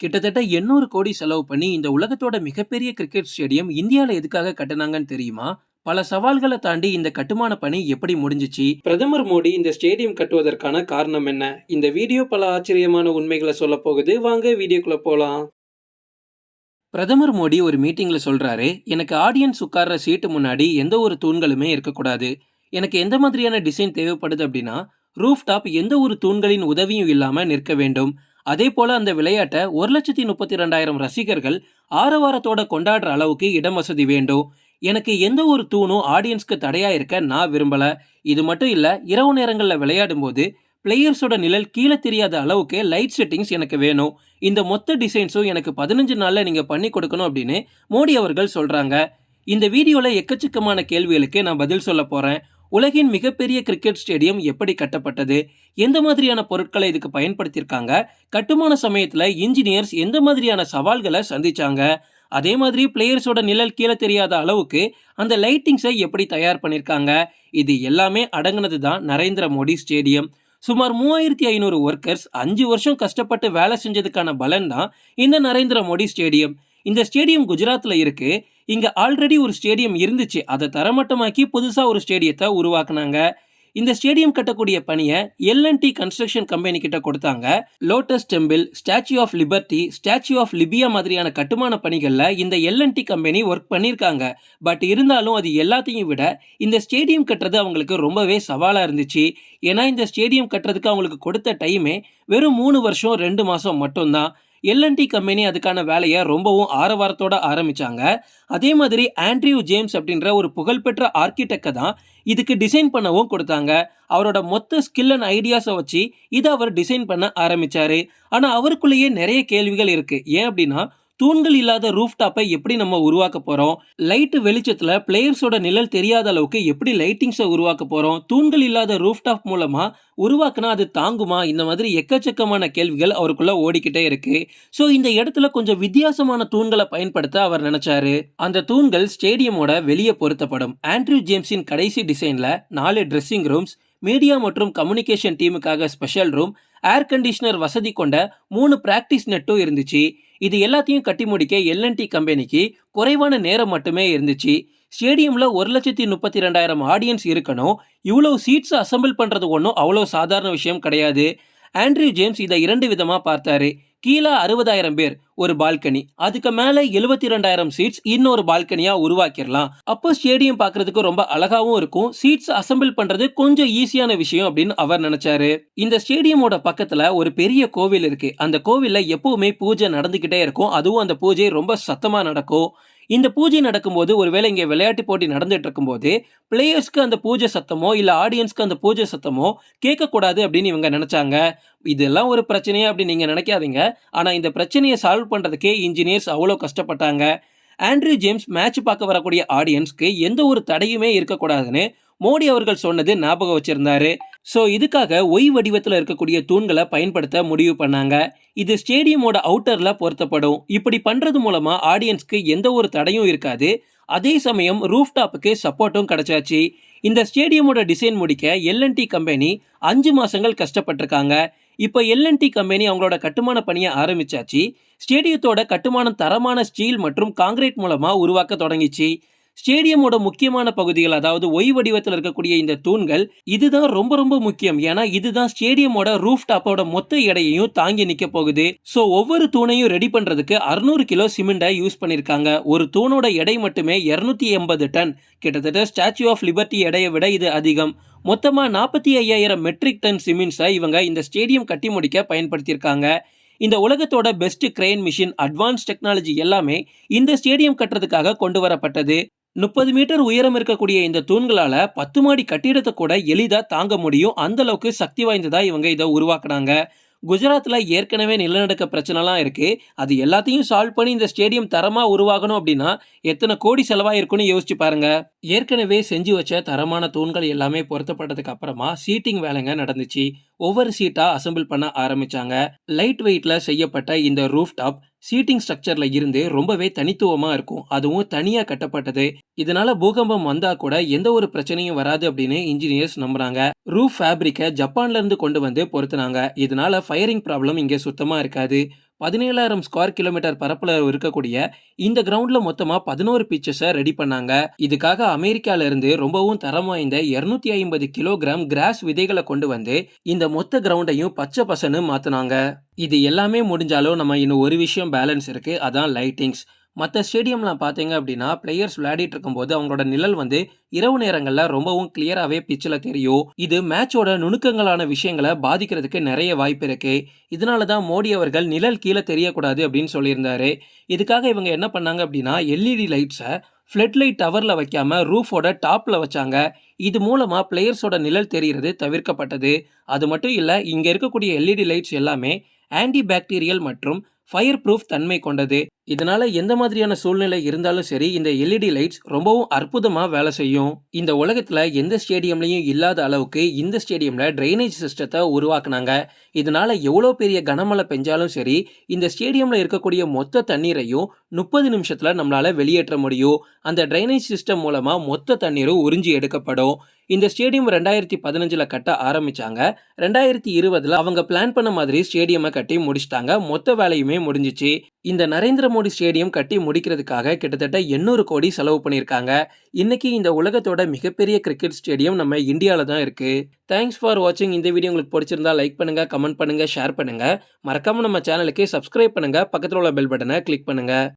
கிட்டத்தட்ட 800 கோடி செலவு பண்ணி இந்த உலகத்தோட மிகப்பெரிய கிரிக்கெட் ஸ்டேடியம் இந்தியால எதுக்காக கட்டுனாங்கன்னு தெரியுமா? பல சவால்களை தாண்டி இந்த கட்டுமான பணி எப்படி முடிஞ்சுச்சு? பிரதமர் மோடி இந்த ஸ்டேடியம் கட்டுவதற்கான காரணம் என்ன? இந்த வீடியோ பல ஆச்சரியமான உண்மைகளை சொல்ல போகுது. வாங்க வீடியோக்குள்ள போலாம். பிரதமர் மோடி ஒரு மீட்டிங்ல சொல்றாரு, எனக்கு ஆடியன்ஸ் உட்கார்ற சீட்டு முன்னாடி எந்த ஒரு தூண்களுமே இருக்கக்கூடாது. எனக்கு எந்த மாதிரியான டிசைன் தேவைப்படுது அப்படின்னா, ரூஃப் டாப் எந்த ஒரு தூண்களின் உதவியும் இல்லாம நிற்க வேண்டும். அதே போல அந்த விளையாட்டை ஒரு லட்சத்தி முப்பத்தி ரெண்டாயிரம் ரசிகர்கள் ஆரவாரத்தோட கொண்டாடுற அளவுக்கு இடம் வசதி வேண்டும். எனக்கு எந்த ஒரு தூணும் ஆடியன்ஸ்க்கு தடையா இருக்க நான் விரும்பல. இது மட்டும் இல்ல, இரவு நேரங்களில் விளையாடும் போது பிளேயர்ஸோட நிழல் கீழே தெரியாத அளவுக்கு லைட் செட்டிங்ஸ் எனக்கு வேணும். இந்த மொத்த டிசைன்ஸும் எனக்கு பதினஞ்சு நாளில் நீங்கள் பண்ணி கொடுக்கணும் அப்படின்னு மோடி அவர்கள் சொல்கிறாங்க இந்த வீடியோவில் எக்கச்சக்கமான கேள்விகளுக்கு நான் பதில் சொல்ல போகிறேன் உலகின் மிகப்பெரிய கிரிக்கெட் ஸ்டேடியம் எப்படி கட்டப்பட்டது? எந்த மாதிரியான பொருட்களை இதுக்கு பயன்படுத்தியிருக்காங்க? கட்டுமான சமயத்தில் இன்ஜினியர்ஸ் எந்த மாதிரியான சவால்களை சந்திச்சாங்க? அதே மாதிரி பிளேயர்ஸோட நிழல் கீழே தெரியாத அளவுக்கு அந்த லைட்டிங்ஸை எப்படி தயார் பண்ணியிருக்காங்க? இது எல்லாமே அடங்கினது தான் நரேந்திர மோடி ஸ்டேடியம். சுமார் 3500 ஒர்க்கர்ஸ் அஞ்சு வருஷம் கஷ்டப்பட்டு வேலை செஞ்சதுக்கான பலன் தான் இந்த நரேந்திர மோடி ஸ்டேடியம். இந்த ஸ்டேடியம் குஜராத்தில் இருக்கு. இங்கே ஆல்ரெடி ஒரு ஸ்டேடியம் இருந்துச்சு. அதை தரமட்டமாக்கி புதுசாக ஒரு ஸ்டேடியத்தை உருவாக்குனாங்க. இந்த ஸ்டேடியம் கட்டக்கூடிய பணியை எல்என்டி கன்ஸ்ட்ரக்ஷன் கம்பெனி கிட்ட கொடுத்தாங்க. Lotus temple, statue of liberty, statue of Libya மாதிரியான கட்டுமான பணிகளில் இந்த L N T company work பண்ணியிருக்காங்க. பட் இருந்தாலும் அது எல்லாத்தையும் விட இந்த ஸ்டேடியம் கட்டுறது அவங்களுக்கு ரொம்பவே சவாலாக இருந்துச்சு. ஏன்னா இந்த ஸ்டேடியம் கட்டுறதுக்கு அவங்களுக்கு கொடுத்த டைமே வெறும் மூணு வருஷம் ரெண்டு மாதம் மட்டும்தான். எல்என்டி கம்பெனி அதுக்கான வேலையை ரொம்பவும் ஆரவாரத்தோட ஆரம்பிச்சாங்க. அதே மாதிரி ஆண்ட்ரியூ ஜேம்ஸ் அப்படின்ற ஒரு புகழ்பெற்ற ஆர்கிடெக்டை தான் இதுக்கு டிசைன் பண்ணவும் கொடுத்தாங்க. அவரோட மொத்த ஸ்கில் அண்ட் ஐடியாஸை வச்சு இதை அவர் டிசைன் பண்ண ஆரம்பித்தார் ஆனால் அவருக்குள்ளேயே நிறைய கேள்விகள் இருக்குது ஏன் அப்படின்னா தூண்கள் இல்லாத ரூஃப் டாப்பை எப்படி நம்ம உருவாக்க போகிறோம் லைட்டு வெளிச்சத்தில் பிளேயர்ஸோட நிழல் தெரியாத அளவுக்கு எப்படி லைட்டிங்ஸை உருவாக்க போகிறோம் தூண்கள் இல்லாத ரூஃப் டாப் மூலமாக உருவாக்குனா அது தாங்குமா? இந்த மாதிரி எக்கச்சக்கமான கேள்விகள் அவருக்குள்ளே ஓடிக்கிட்டே இருக்கு. ஸோ இந்த இடத்துல கொஞ்சம் வித்தியாசமான தூண்களை பயன்படுத்த அவர் நினைச்சாரு. அந்த தூண்கள் ஸ்டேடியமோட வெளியே பொருத்தப்படும். ஆண்ட்ரியூ ஜேம்ஸின் கடைசி டிசைனில் நாலு ட்ரெஸ்ஸிங் ரூம்ஸ், மீடியா மற்றும் கம்யூனிகேஷன் டீமுக்காக ஸ்பெஷல் ரூம், ஏர் கண்டிஷனர் வசதி கொண்ட மூணு பிராக்டிஸ் நெட்டும் இருந்துச்சு. இது எல்லாத்தையும் கட்டி முடிக்க எல்என்டி கம்பெனிக்கு குறைவான நேரம் மட்டுமே இருந்துச்சு. ஸ்டேடியமில் ஒரு லட்சத்தி முப்பத்தி ரெண்டாயிரம் ஆடியன்ஸ் இருக்கணும். இவ்வளோ சீட்ஸ் அசெம்பிள் பண்ணுறது ஒன்றும் அவ்வளோ சாதாரண விஷயம் கிடையாது. ஆண்ட்ரியூ ஜேம்ஸ் இதை இரண்டு விதமாக பார்த்தாரு. கீழே 60000 பேர் ஒரு பால்கனி, அதுக்கு மேலே எழுபத்தி ரெண்டாயிரம் சீட்ஸ் இன்னொரு பால்கனியாக உருவாக்கிடலாம். அப்போ ஸ்டேடியம் பார்க்கறதுக்கு ரொம்ப அழகாகவும் இருக்கும். சீட்ஸ் அசெம்பிள் பண்ணுறது கொஞ்சம் ஈஸியான விஷயம் அப்படின்னு அவர் நினைச்சாரு. இந்த ஸ்டேடியமோட பக்கத்தில் ஒரு பெரிய கோவில் இருக்கு. அந்த கோவிலில் எப்பவுமே பூஜை நடந்துக்கிட்டே இருக்கும். அதுவும் அந்த பூஜை ரொம்ப சத்தமாக நடக்கும். இந்த பூஜை நடக்கும்போது ஒருவேளை இங்கே விளையாட்டு போட்டி நடந்துட்டு இருக்கும்போது பிளேயர்ஸ்க்கு அந்த பூஜை சத்தமோ இல்லை ஆடியன்ஸ்க்கு அந்த பூஜை சத்தமோ கேட்கக்கூடாது அப்படின்னு இவங்க நினச்சாங்க இதெல்லாம் ஒரு பிரச்சனையா அப்படின்னு நீங்கள் நினைக்காதீங்க. ஆனால் இந்த பிரச்சனையை சால்வ் பண்ணுறதுக்கே இன்ஜினியர்ஸ் அவ்வளோ கஷ்டப்பட்டாங்க. ஆண்ட்ரூ ஜேம்ஸ் மேட்ச் பார்க்க வரக்கூடிய ஆடியன்ஸ்க்கு எந்த ஒரு தடையுமே இருக்கக்கூடாதுன்னு மோடி அவர்கள் சொன்னது ஞாபகம் வச்சிருந்தாரு. ஸோ இதுக்காக ஒய் வடிவத்தில் இருக்கக்கூடிய தூண்களை பயன்படுத்த முடிவு பண்ணாங்க. இது ஸ்டேடியமோட அவுட்டரில் பொருத்தப்படும். இப்படி பண்ணுறது மூலமாக ஆடியன்ஸ்க்கு எந்த ஒரு தடையும் இருக்காது. அதே சமயம் ரூஃப் டாப்புக்கு சப்போர்ட்டும் கிடைச்சாச்சு. இந்த ஸ்டேடியமோட டிசைன் முடிக்க எல்என்டி கம்பெனி அஞ்சு மாதங்கள் கஷ்டப்பட்டிருக்காங்க. இப்போ எல்என்டி கம்பெனி அவங்களோட கட்டுமான பணியை ஆரம்பிச்சாச்சு. ஸ்டேடியத்தோட கட்டுமானம் தரமான ஸ்டீல் மற்றும் காங்கிரீட் மூலமாக உருவாக்க தொடங்கிச்சு. ஸ்டேடியமோட முக்கியமான பகுதிகள் அதாவது ஒய் வடிவத்தில் இருக்கக்கூடிய இந்த தூண்கள் இதுதான் ரொம்ப ரொம்ப முக்கியம். ஏன்னா இதுதான் ஸ்டேடியமோட ரூஃப் டாப்போட மொத்த எடையையும் தாங்கி நிக்க போகுது. சோ ஒவ்வொரு தூணையும் ரெடி பண்றதுக்கு 600 கிலோ சிமெண்டை யூஸ் பண்ணிருக்காங்க. ஒரு தூணோட எடை மட்டுமே 280 டன். கிட்டத்தட்ட ஸ்டாச்சு ஆஃப் லிபர்ட்டி எடையை விட இது அதிகம். மொத்தமா 45000 மெட்ரிக் டன் சிமெண்ட்ஸை இவங்க இந்த ஸ்டேடியம் கட்டி முடிக்க பயன்படுத்தியிருக்காங்க. இந்த உலகத்தோட best crane machine, advance technology எல்லாமே இந்த ஸ்டேடியம் கட்டுறதுக்காக கொண்டு வரப்பட்டது. 30 மீட்டர் உயரம் இருக்கக்கூடிய இந்த தூண்களால 10 மாடி கட்டிடத்தை கூட எளிதாக தாங்க முடியும். அந்த அளவுக்கு சக்தி வாய்ந்ததா இவங்க இதை உருவாக்குனாங்க. குஜராத்தில் ஏற்கனவே நிலநடுக்க பிரச்சனைலாம் இருக்குது அது எல்லாத்தையும் சால்வ் பண்ணி இந்த ஸ்டேடியம் தரமாக உருவாகணும் அப்படின்னா எத்தனை கோடி செலவாயிருக்குன்னு யோசிச்சு பாருங்கள் ஏற்கனவே செஞ்சு வச்ச தரமான தூண்கள் எல்லாமே பொருத்தப்பட்டதுக்கு அப்புறமா சீட்டிங் வேலைங்க நடந்துச்சு. ஒவ்வொரு சீட்டாக அசெம்பிள் பண்ண ஆரம்பிச்சாங்க. லைட் வெயிட்டில் செய்யப்பட்ட இந்த ரூஃப் டாப் சீட்டிங் ஸ்ட்ரக்சரில் இருந்து ரொம்பவே தனித்துவமாக இருக்கும். அதுவும் தனியாக கட்டப்பட்டது. இதனால பூகம்பம் வந்தா கூட எந்த ஒரு பிரச்சனையும் வராது அப்படின்னு இன்ஜினியர்ஸ் நம்புறாங்க. ரூஃப் ஃபேப்ரிக்கை ஜப்பான்ல இருந்து கொண்டு வந்து பொருத்துனாங்க. இதனால ஃபயரிங் ப்ராப்ளம் இங்கே சுத்தமாக இருக்காது. பதினேழாயிரம் ஸ்கொயர் கிலோமீட்டர் பரப்பில் இருக்கக்கூடிய இந்த கிரவுண்டில் மொத்தமாக பதினோரு பிச்சஸை ரெடி பண்ணாங்க. இதுக்காக அமெரிக்காவிலேருந்து ரொம்பவும் தரம் வாய்ந்த இரநூத்தி ஐம்பது கிலோகிராம் கிராஸ் விதைகளை கொண்டு வந்து இந்த மொத்த கிரவுண்டையும் பச்சை பசன்னு மாற்றினாங்க இது எல்லாமே முடிஞ்சாலும் நம்ம இன்னும் ஒரு விஷயம் பேலன்ஸ் இருக்குது அதான் லைட்டிங்ஸ் மற்ற ஸ்டேடியம்லாம் பார்த்தீங்க அப்படின்னா பிளேயர்ஸ் விளையாடிட்டு இருக்கும்போது அவங்களோட நிழல் வந்து இரவு நேரங்களில் ரொம்பவும் கிளியராகவே பிச்சில் தெரியும். இது மேட்சோட நுணுக்கங்களான விஷயங்களை பாதிக்கிறதுக்கு நிறைய வாய்ப்பு இருக்கு. இதனால தான் மோடி அவர்கள் நிழல் கீழே தெரியக்கூடாது அப்படின்னு சொல்லியிருந்தாரு. இதுக்காக இவங்க என்ன பண்ணாங்க அப்படின்னா எல்இடி லைட்ஸை ஃப்ளட் லைட் டவரில் வைக்காம ரூஃபோட டாப்பில் வச்சாங்க. இது மூலமாக பிளேயர்ஸோட நிழல் தெரிகிறது தவிர்க்கப்பட்டது. அது மட்டும் இல்லை இங்கே இருக்கக்கூடிய எல்இடி லைட்ஸ் எல்லாமே ஆன்டி பாக்டீரியல் மற்றும் ஃபயர் ப்ரூஃப் தன்மை கொண்டது. இதனால் எந்த மாதிரியான சூழ்நிலை இருந்தாலும் சரி இந்த எல்இடி லைட்ஸ் ரொம்பவும் அற்புதமாக வேலை செய்யும். இந்த உலகத்தில் எந்த ஸ்டேடியம்லையும் இல்லாத அளவுக்கு இந்த ஸ்டேடியமில் ட்ரைனேஜ் சிஸ்டத்தை உருவாக்குனாங்க. இதனால் எவ்வளோ பெரிய கனமழை பெஞ்சாலும் சரி இந்த ஸ்டேடியமில் இருக்கக்கூடிய மொத்த தண்ணீரையும் முப்பது நிமிஷத்தில் நம்மளால் வெளியேற்ற முடியும். அந்த ட்ரைனேஜ் சிஸ்டம் மூலமாக மொத்த தண்ணீரும் உறிஞ்சி எடுக்கப்படும். இந்த ஸ்டேடியம் ரெண்டாயிரத்தி பதினஞ்சில் கட்ட ஆரம்பித்தாங்க ரெண்டாயிரத்தி இருபதில் அவங்க பிளான் பண்ண மாதிரி ஸ்டேடியமை கட்டி முடிச்சிட்டாங்க. மொத்த வேலையுமே முடிஞ்சிச்சு. இந்த நரேந்திர மோடி ஸ்டேடியம் கட்டி முடிக்கிறதுக்காக கிட்டத்தட்ட எண்ணூறு கோடி செலவு பண்ணியிருக்காங்க. இன்னைக்கு இந்த உலகத்தோட மிகப்பெரிய கிரிக்கெட் ஸ்டேடியம் நம்ம இந்தியாவில் தான் இருக்கு. தேங்க்ஸ் ஃபார் வாட்சிங் இந்த வீடியோ உங்களுக்கு பிடிச்சிருந்தா லைக் பண்ணுங்க கமெண்ட் பண்ணுங்க ஷேர் பண்ணுங்க. மறக்காம நம்ம சேனலுக்கு சப்ஸ்கிரைப் பண்ணுங்க. பக்கத்தில் உள்ள பெல் பட்டனை கிளிக் பண்ணுங்க.